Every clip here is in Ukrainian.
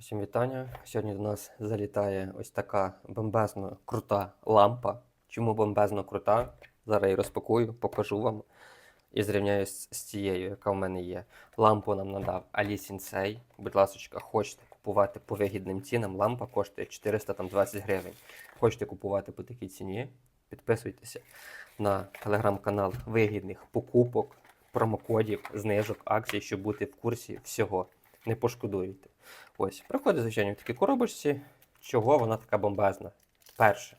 Всім вітання. Сьогодні до нас залітає ось така бомбезно крута лампа. Чому бомбезно крута? Зараз її розпакую, покажу вам і зрівняю з, тією, яка в мене є. Лампу нам надав Алі Сінсей. Будь ласка, хочете купувати по вигідним цінам. Лампа коштує 420 гривень. Хочете купувати по такій ціні? Підписуйтеся на телеграм-канал вигідних покупок, промокодів, знижок, акцій, щоб бути в курсі всього. Не пошкодуєте. Ось, приходить, звичайно, в такій коробочці. Чого вона така бомбезна? Перше.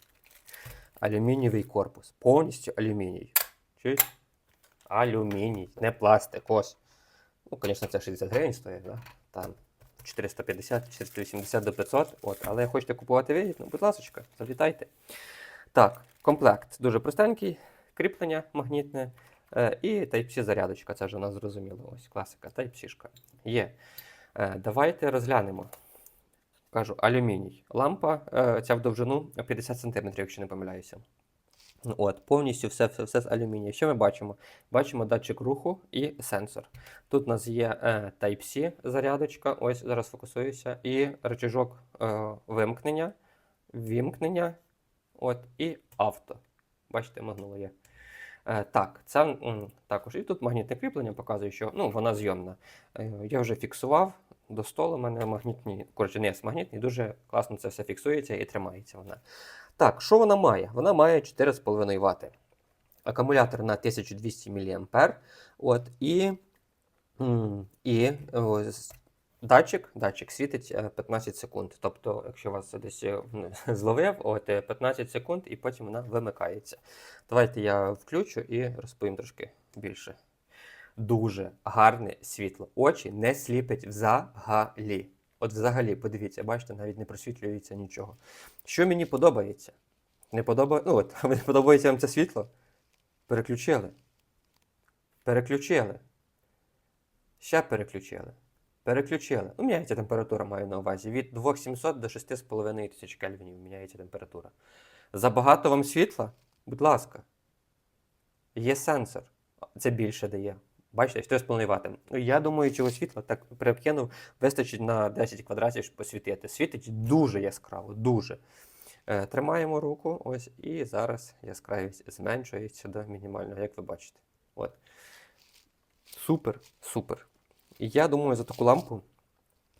Алюмінієвий корпус. Повністю алюміній. Чуєш? Алюміній, не пластик. Ось. Ну, звісно, це 60 гривень стоїть, да? Там 450, 480 до 500. От, але хочете купувати вигідно, будь ласка, завітайте. Так, комплект дуже простенький, кріплення магнітне е, і Type-C зарядочка. Це вже у нас зрозуміло. Ось класика, Type-C. Є. Е, Давайте розглянемо. Кажу, алюміній. Лампа е, ця в довжину 50 см, якщо не помиляюся. От, повністю все, все, все з алюмінію. Що ми бачимо? Бачимо датчик руху і сенсор. Тут у нас є е, Type-C зарядочка, ось зараз фокусуюся, і рычажок е, вимкнення, вімкнення, от, і авто. Бачите, магнуло є. Е, так, це також. І тут магнітне кріплення показує, що ну, вона зйомна. Е, я вже фіксував до столу, у мене магнітні, коротше, не магнітний, дуже класно це все фіксується і тримається вона. Так, що вона має? Вона має 4,5 Вт. Акумулятор на 1200 мА. От, і і о, с- датчик, датчик світить е, 15 секунд. Тобто, якщо вас десь е, зловив, от е, 15 секунд, і потім вона вимикається. Давайте я включу і розповім трошки більше. Дуже гарне світло. Очі не сліпить взагалі. От взагалі, подивіться, бачите, навіть не просвітлюється нічого. Що мені подобається? Не подобає... ну, не подобається вам це світло? Переключили. Переключили. Ще переключили. Переключили. Ну, міняється температура, маю на увазі. Від 2700 до 6500 кельвінів міняється температура. Забагато вам світла? Будь ласка. Є сенсор. Це більше дає. Бачите, 4,5 Вт. Ну, я думаю, цього світла так перекинув, вистачить на 10 квадратів, щоб посвітити. Світить дуже яскраво, дуже. Е, тримаємо руку, ось, і зараз яскравість зменшується до мінімального, як ви бачите. От. Супер, супер. І я думаю, за таку лампу,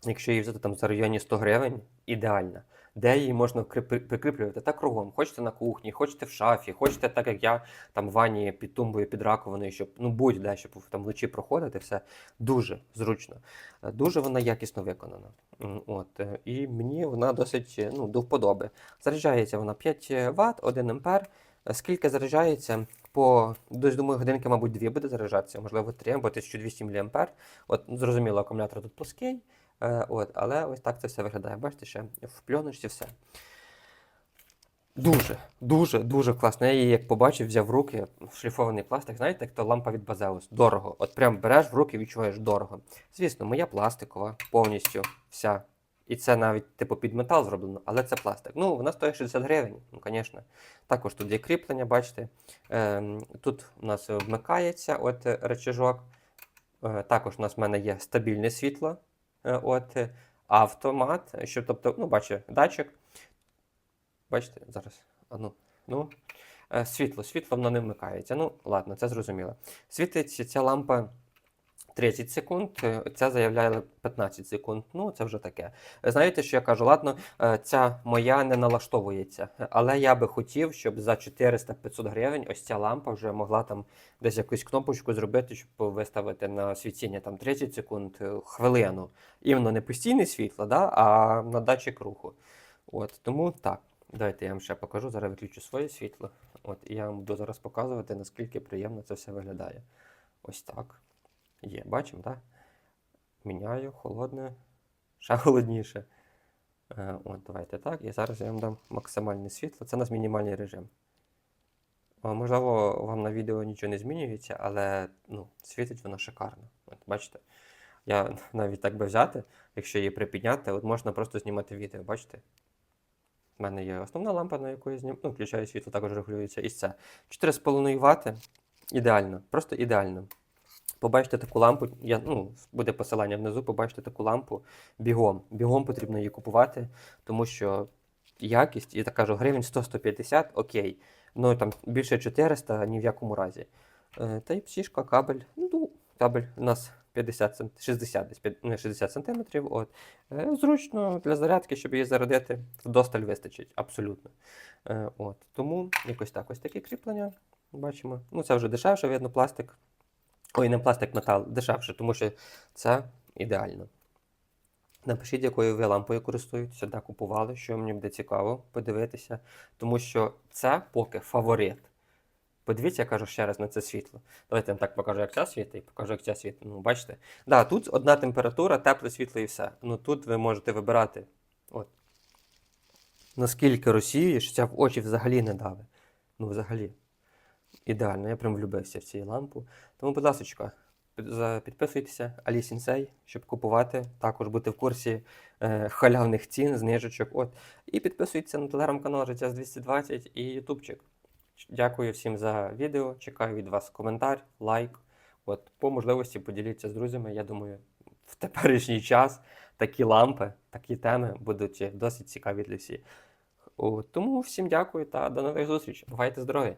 якщо її взяти там за районі 100 гривень, ідеальна. Де її можна прикріплювати та кругом. Хочете на кухні, хочете в шафі, хочете так, як я там в ванні під тумбою, під раковиною, щоб ну будь-де, щоб там вночі проходити, все дуже зручно. Е, Дуже вона якісно виконана. От, е, і мені вона досить ну, до вподоби. Заряджається вона 5 Вт, 1 ампер. Скільки заряджається? По десь думаю, годинки, мабуть, дві буде заряджатися, можливо, 3 або 1200 мА. От, зрозуміло, акумулятор тут плоский. Е, от, але ось так це все виглядає. Бачите, ще в пленочці все. Дуже, дуже, дуже класно. Я її як побачив, взяв в руки шліфований пластик. Знаєте, як то лампа від Базеус. Дорого. От прям береш в руки, відчуваєш дорого. Звісно, моя пластикова, повністю вся. І це навіть типу під метал зроблено, але це пластик. Ну, вона стоїть 60 гривень, ну, звісно. Також тут є кріплення, бачите. Ем, тут у нас вмикається от е, речажок. Е, також у нас в мене є стабільне світло. Е, от е, автомат, що, тобто, ну, бачите, датчик. Бачите, зараз. А ну, ну. Е, Світло, світло воно не вмикається. Ну, ладно, це зрозуміло. Світить ця лампа 30 секунд, е, ця заявляє 15 секунд. Ну, це вже таке. Знаєте, що я кажу? Ладно, е, ця моя не налаштовується, але я би хотів, щоб за 400-500 гривень ось ця лампа вже могла там десь якусь кнопочку зробити, щоб виставити на світіння там 30 секунд, е, хвилину. Іменно не постійне світло, да, а на датчик руху. От, тому так. Давайте я вам ще покажу. Зараз виключу своє світло. От, і я вам буду зараз показувати, наскільки приємно це все виглядає. Ось так. Є, бачимо, так? Міняю, холодне, ще холодніше. Е, от, давайте так. І зараз я вам дам максимальне світло. Це у нас мінімальний режим. Можливо, вам на відео нічого не змінюється, але ну, світить воно шикарно. От, бачите? Я навіть так би взяти, якщо її припідняти, от можна просто знімати відео, бачите? У мене є основна лампа, на яку я знімаю. Ну, включаю світло, також регулюється. І це 4,5 Вт. Ідеально, просто ідеально. Побачите таку лампу, я, ну, буде посилання внизу, побачите таку лампу бігом. Бігом потрібно її купувати, тому що якість, я так кажу, гривень 100-150, окей. Ну там більше 400 ні в якому разі. Е, Та й псішка, кабель. Ну, кабель у нас 50 см, 60 десь, п'ят- не 60 сантиметрів. От. Е, Зручно для зарядки, щоб її зарядити, вдосталь вистачить, абсолютно. Е, От. Тому якось так, ось такі кріплення. Бачимо. Ну, це вже дешевше, видно, пластик. Ой, не пластик, метал, дешевше, тому що це ідеально. Напишіть, якою ви лампою користуєтеся, де купували, що мені буде цікаво подивитися, тому що це поки фаворит. Подивіться, я кажу ще раз на це світло. Давайте я вам так покажу, як це світло, і покажу, як це світло. Ну, бачите? Да, тут одна температура, тепле світло і все. Ну тут ви можете вибирати. От. Наскільки розсіює, що ця в очі взагалі не дави. Ну, взагалі. Ідеально, я прям влюбився в цю лампу. Тому, будь ласка, підписуйтеся Алі Сінсей, щоб купувати, також бути в курсі е, халявних цін, знижечок. От. І підписуйтеся на телеграм-канал Життя з 220 і Ютубчик. Дякую всім за відео. Чекаю від вас коментар, лайк. От, по можливості поділіться з друзями. Я думаю, в теперішній час такі лампи, такі теми будуть досить цікаві для всіх. Тому всім дякую та до нових зустрічей. Бувайте здорові!